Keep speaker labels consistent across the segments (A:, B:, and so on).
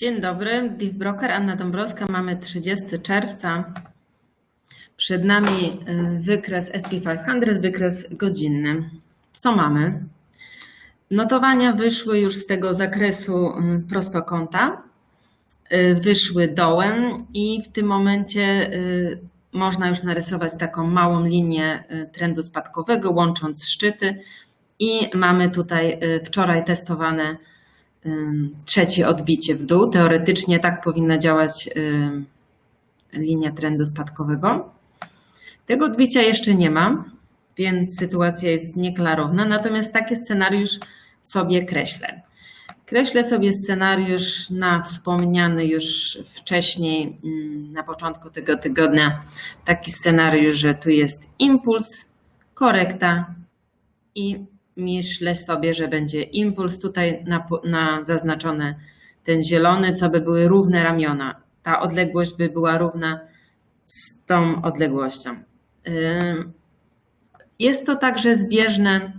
A: Dzień dobry, Deep Broker, Anna Dąbrowska. Mamy 30 czerwca. Przed nami y, wykres SP500, wykres godzinny. Co mamy? Notowania wyszły już z tego zakresu y, prostokąta. Y, Wyszły dołem i w tym momencie można już narysować taką małą linię trendu spadkowego, łącząc szczyty. I mamy tutaj wczoraj testowane trzecie odbicie w dół. Teoretycznie tak powinna działać linia trendu spadkowego. Tego odbicia jeszcze nie ma, więc sytuacja jest nieklarowna. Natomiast taki scenariusz sobie kreślę. Kreślę sobie scenariusz na wspomniany już wcześniej, na początku tego tygodnia, taki scenariusz, że tu jest impuls, korekta i myślę sobie, że będzie impuls tutaj na, na zaznaczone ten zielony, co by były równe ramiona. Ta odległość by była równa z tą odległością. Jest to także zbieżne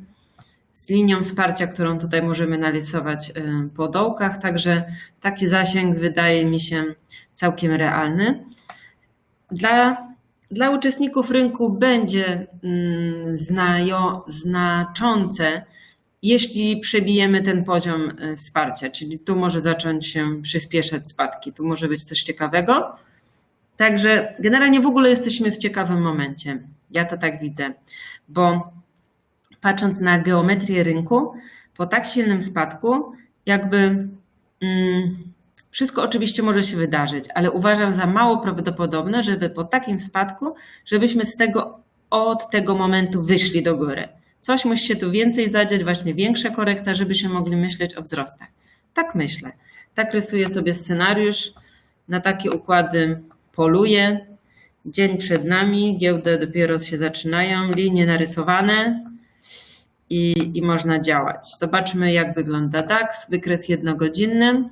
A: z linią wsparcia, którą tutaj możemy narysować ym, po dołkach, także taki zasięg wydaje mi się całkiem realny. Dla, dla uczestników rynku będzie mm, znajo, znaczące, jeśli przebijemy ten poziom y, wsparcia, czyli tu może zacząć się przyspieszać spadki, tu może być coś ciekawego. Także generalnie w ogóle jesteśmy w ciekawym momencie. Ja to tak widzę, bo patrząc na geometrię rynku, po tak silnym spadku, jakby mm, wszystko oczywiście może się wydarzyć, ale uważam za mało prawdopodobne, żeby po takim spadku, żebyśmy z tego od tego momentu wyszli do góry. Coś musi się tu więcej zadziać, właśnie większa korekta, żebyśmy mogli myśleć o wzrostach. Tak myślę. Tak rysuję sobie scenariusz. Na takie układy poluję. Dzień przed nami, giełdy dopiero się zaczynają, linie narysowane i, i można działać. Zobaczmy, jak wygląda DAX, wykres jednogodzinny.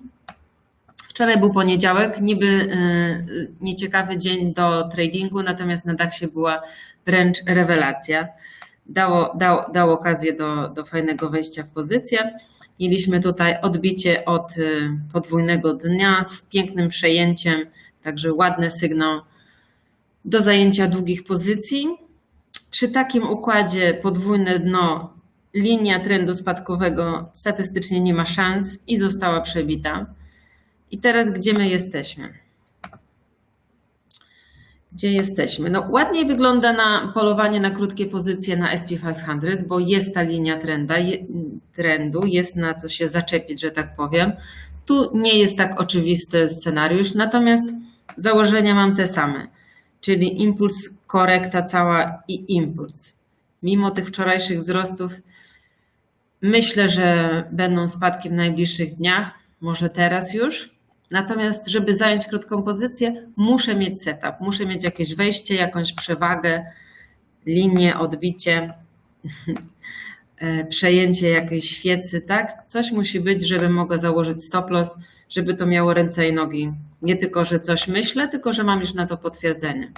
A: Wczoraj był poniedziałek, niby y, nieciekawy dzień do tradingu, natomiast na DAXie była wręcz rewelacja. Dało, dało, dało okazję do, do fajnego wejścia w pozycję. Mieliśmy tutaj odbicie od y, podwójnego dnia z pięknym przejęciem, także ładny sygnał do zajęcia długich pozycji. Przy takim układzie podwójne dno, linia trendu spadkowego statystycznie nie ma szans i została przebita. I teraz gdzie my jesteśmy? Gdzie jesteśmy? No, ładniej wygląda na polowanie na krótkie pozycje na SP500, bo jest ta linia trenda, trendu, jest na co się zaczepić, że tak powiem. Tu nie jest tak oczywisty scenariusz, natomiast założenia mam te same, czyli impuls, korekta cała i impuls. Mimo tych wczorajszych wzrostów, myślę, że będą spadki w najbliższych dniach, może teraz już. Natomiast, żeby zająć krótką pozycję, muszę mieć setup, muszę mieć jakieś wejście, jakąś przewagę, linię, odbicie, e, przejęcie jakiejś świecy, tak? Coś musi być, żeby mogła założyć stop loss, żeby to miało ręce i nogi. Nie tylko, że coś myślę, tylko, że mam już na to potwierdzenie.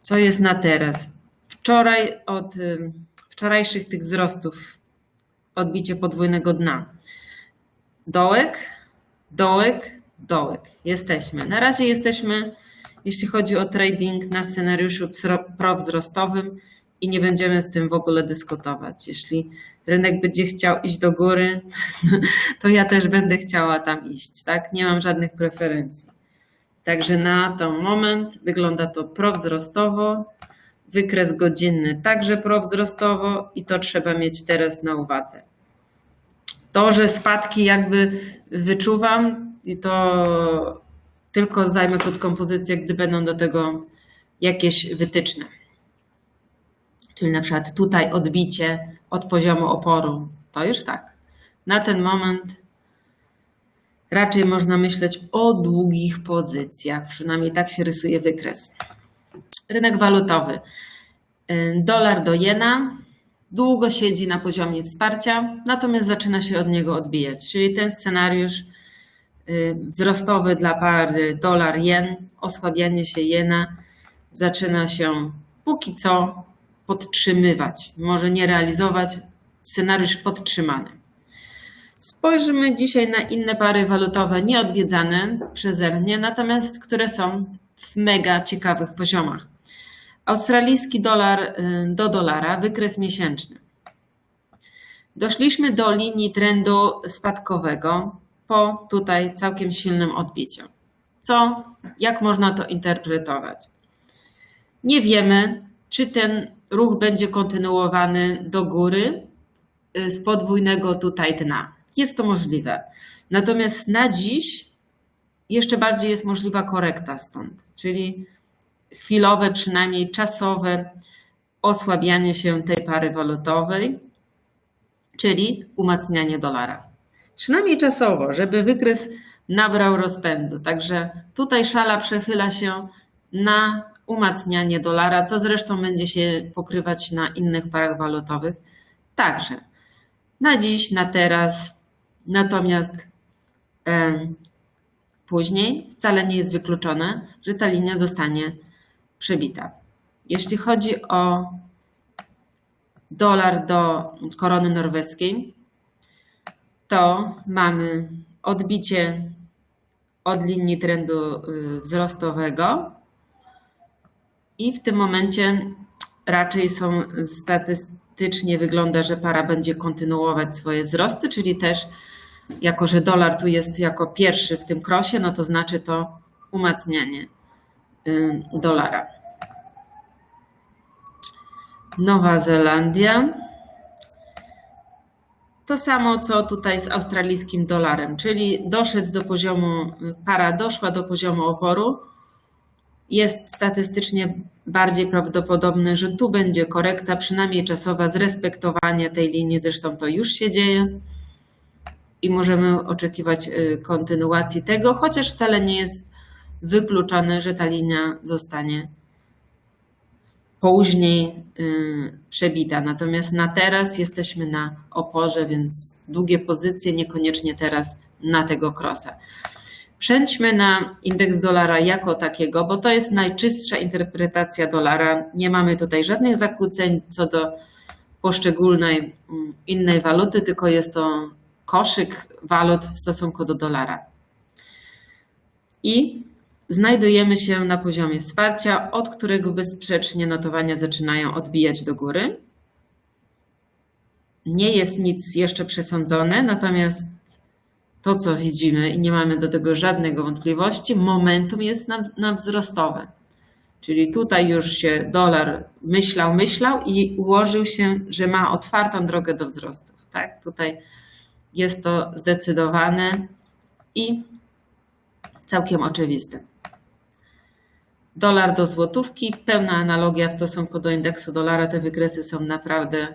A: Co jest na teraz? Wczoraj od y, wczorajszych tych wzrostów odbicie podwójnego dna. Dołek, dołek, dołek. Jesteśmy. Na razie jesteśmy, jeśli chodzi o trading, na scenariuszu prowzrostowym i nie będziemy z tym w ogóle dyskutować. Jeśli rynek będzie chciał iść do góry, to ja też będę chciała tam iść, tak? Nie mam żadnych preferencji. Także na ten moment wygląda to prowzrostowo, wykres godzinny także prowzrostowo i to trzeba mieć teraz na uwadze. To, że spadki jakby wyczuwam i to tylko zajmę krótką pozycję, gdy będą do tego jakieś wytyczne. Czyli na przykład tutaj odbicie od poziomu oporu. To już tak. Na ten moment raczej można myśleć o długich pozycjach. Przynajmniej tak się rysuje wykres. Rynek walutowy. Dolar do jena długo siedzi na poziomie wsparcia, natomiast zaczyna się od niego odbijać. Czyli ten scenariusz y, wzrostowy dla pary dolar-jen, osłabianie się jena zaczyna się póki co podtrzymywać. Może nie realizować, scenariusz podtrzymany. Spojrzymy dzisiaj na inne pary walutowe nieodwiedzane przeze mnie, natomiast które są w mega ciekawych poziomach. Australijski dolar y, do dolara, wykres miesięczny. Doszliśmy do linii trendu spadkowego po tutaj całkiem silnym odbiciu. Co, jak można to interpretować? Nie wiemy, czy ten ruch będzie kontynuowany do góry y, z podwójnego tutaj dna. Jest to możliwe. Natomiast na dziś jeszcze bardziej jest możliwa korekta stąd, czyli chwilowe, przynajmniej czasowe osłabianie się tej pary walutowej, czyli umacnianie dolara. Przynajmniej czasowo, żeby wykres nabrał rozpędu. Także tutaj szala przechyla się na umacnianie dolara, co zresztą będzie się pokrywać na innych parach walutowych. Także na dziś, na teraz, natomiast e, później wcale nie jest wykluczone, że ta linia zostanie przebita. Jeśli chodzi o dolar do korony norweskiej, to mamy odbicie od linii trendu y, wzrostowego i w tym momencie raczej są statystycznie wygląda, że para będzie kontynuować swoje wzrosty, czyli też jako, że dolar tu jest jako pierwszy w tym krosie, no to znaczy to umacnianie dolara. Nowa Zelandia. To samo co tutaj z australijskim dolarem, czyli doszedł do poziomu, para doszła do poziomu oporu. Jest statystycznie bardziej prawdopodobne, że tu będzie korekta, przynajmniej czasowa, zrespektowanie tej linii. Zresztą to już się dzieje i możemy oczekiwać y, kontynuacji tego, chociaż wcale nie jest wykluczone, że ta linia zostanie później y, przebita. Natomiast na teraz jesteśmy na oporze, więc długie pozycje, niekoniecznie teraz na tego krosa. Przejdźmy na indeks dolara jako takiego, bo to jest najczystsza interpretacja dolara. Nie mamy tutaj żadnych zakłóceń co do poszczególnej mm, innej waluty, tylko jest to koszyk walut w stosunku do dolara. I znajdujemy się na poziomie wsparcia, od którego bezsprzecznie notowania zaczynają odbijać do góry. Nie jest nic jeszcze przesądzone, natomiast to, co widzimy i nie mamy do tego żadnego wątpliwości, momentum jest na, na wzrostowe. Czyli tutaj już się dolar myślał, myślał i ułożył się, że ma otwartą drogę do wzrostów. Tak? Tutaj jest to zdecydowane i całkiem oczywiste. Dolar do złotówki, pełna analogia w stosunku do indeksu dolara. Te wykresy są naprawdę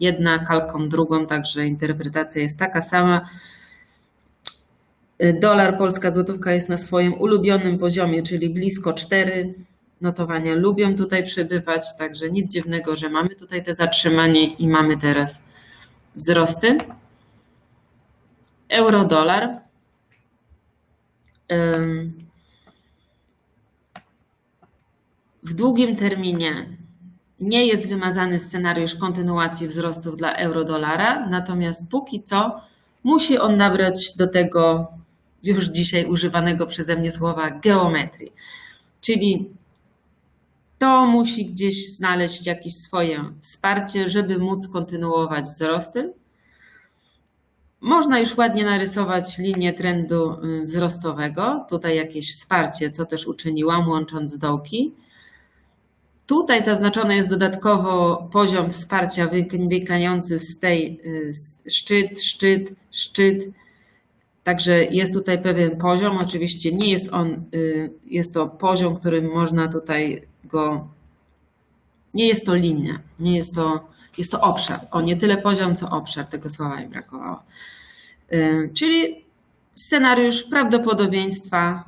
A: jedna kalką drugą, także interpretacja jest taka sama. Dolar, polska złotówka jest na swoim ulubionym poziomie, czyli blisko 4. Notowania lubią tutaj przebywać, także nic dziwnego, że mamy tutaj te zatrzymanie i mamy teraz wzrosty. Euro-dolar. W długim terminie nie jest wymazany scenariusz kontynuacji wzrostów dla euro-dolara, natomiast póki co musi on nabrać do tego już dzisiaj używanego przeze mnie słowa geometrii. Czyli to musi gdzieś znaleźć jakieś swoje wsparcie, żeby móc kontynuować wzrosty. Można już ładnie narysować linię trendu y, wzrostowego. Tutaj jakieś wsparcie, co też uczyniłam, łącząc dołki. Tutaj zaznaczony jest dodatkowo poziom wsparcia wynikający z tej y, szczyt, szczyt, szczyt. Także jest tutaj pewien poziom. Oczywiście nie jest on, y, jest to poziom, którym można tutaj go. Nie jest to linia, nie jest to, jest to obszar. O nie tyle poziom, co obszar, tego słowa mi brakowało. Y, czyli scenariusz prawdopodobieństwa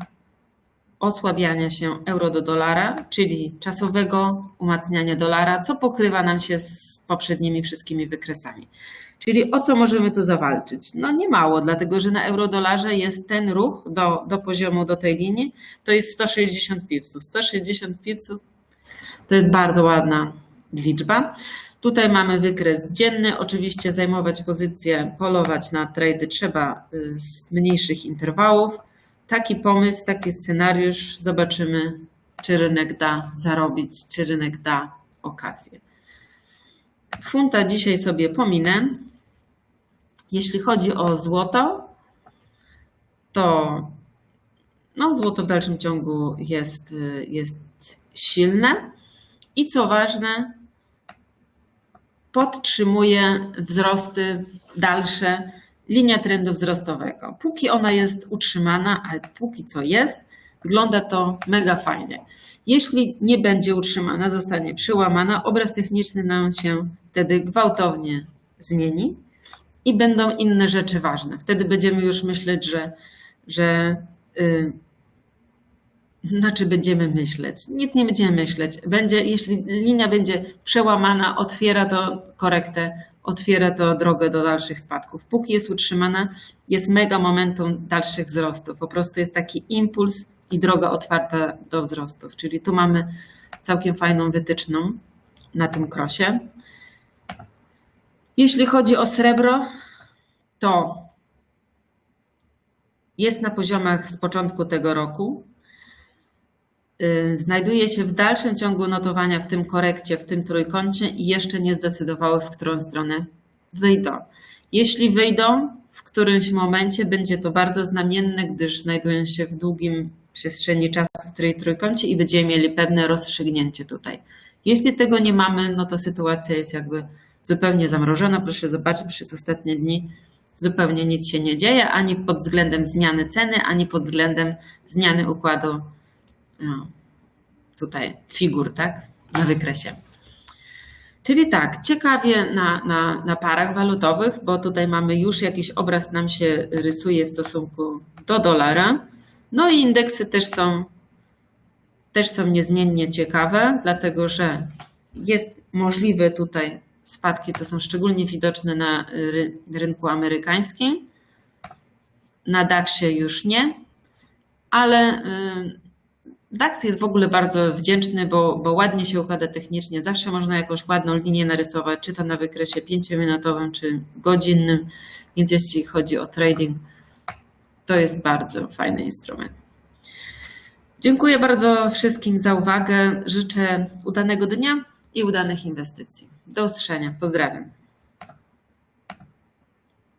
A: osłabiania się euro do dolara, czyli czasowego umacniania dolara, co pokrywa nam się z poprzednimi wszystkimi wykresami. Czyli o co możemy tu zawalczyć? No nie mało, dlatego że na euro-dolarze jest ten ruch do, do poziomu, do tej linii, to jest 160 pipsów. 160 pipsów to jest bardzo ładna liczba. Tutaj mamy wykres dzienny. Oczywiście zajmować pozycję, polować na trady trzeba y, z mniejszych interwałów. Taki pomysł, taki scenariusz. Zobaczymy, czy rynek da zarobić, czy rynek da okazję. Funta dzisiaj sobie pominę. Jeśli chodzi o złoto, to no, złoto w dalszym ciągu jest, jest silne i co ważne, podtrzymuje wzrosty dalsze linia trendu wzrostowego. Póki ona jest utrzymana, ale póki co jest, wygląda to mega fajnie. Jeśli nie będzie utrzymana, zostanie przełamana, obraz techniczny nam się wtedy gwałtownie zmieni i będą inne rzeczy ważne. Wtedy będziemy już myśleć, że, że yy, znaczy będziemy myśleć. Nic nie będziemy myśleć. Będzie, jeśli linia będzie przełamana, otwiera to korektę, otwiera to drogę do dalszych spadków. Póki jest utrzymana, jest mega momentum dalszych wzrostów. Po prostu jest taki impuls i droga otwarta do wzrostów. Czyli tu mamy całkiem fajną wytyczną na tym krosie. Jeśli chodzi o srebro, to jest na poziomach z początku tego roku. Y, Znajduje się w dalszym ciągu notowania w tym korekcie, w tym trójkącie i jeszcze nie zdecydowały, w którą stronę wyjdą. Jeśli wyjdą, w którymś momencie będzie to bardzo znamienne, gdyż znajdują się w długim przestrzeni czasu w tej trójkącie i będziemy mieli pewne rozstrzygnięcie tutaj. Jeśli tego nie mamy, no to sytuacja jest jakby zupełnie zamrożona. Proszę zobaczyć, przez ostatnie dni zupełnie nic się nie dzieje, ani pod względem zmiany ceny, ani pod względem zmiany układu tutaj figur, tak, na wykresie. Czyli tak, ciekawie na, na, na parach walutowych, bo tutaj mamy już jakiś obraz nam się rysuje w stosunku do dolara. No i indeksy też są, też są niezmiennie ciekawe, dlatego że jest możliwe tutaj spadki, to są szczególnie widoczne na ry, rynku amerykańskim. Na DAX-ie już nie, ale y, DAX jest w ogóle bardzo wdzięczny, bo, bo ładnie się układa technicznie. Zawsze można jakąś ładną linię narysować, czy to na wykresie 5-minutowym, czy godzinnym. Więc jeśli chodzi o trading, to jest bardzo fajny instrument. Dziękuję bardzo wszystkim za uwagę. Życzę udanego dnia i udanych inwestycji. Do usłyszenia. Pozdrawiam.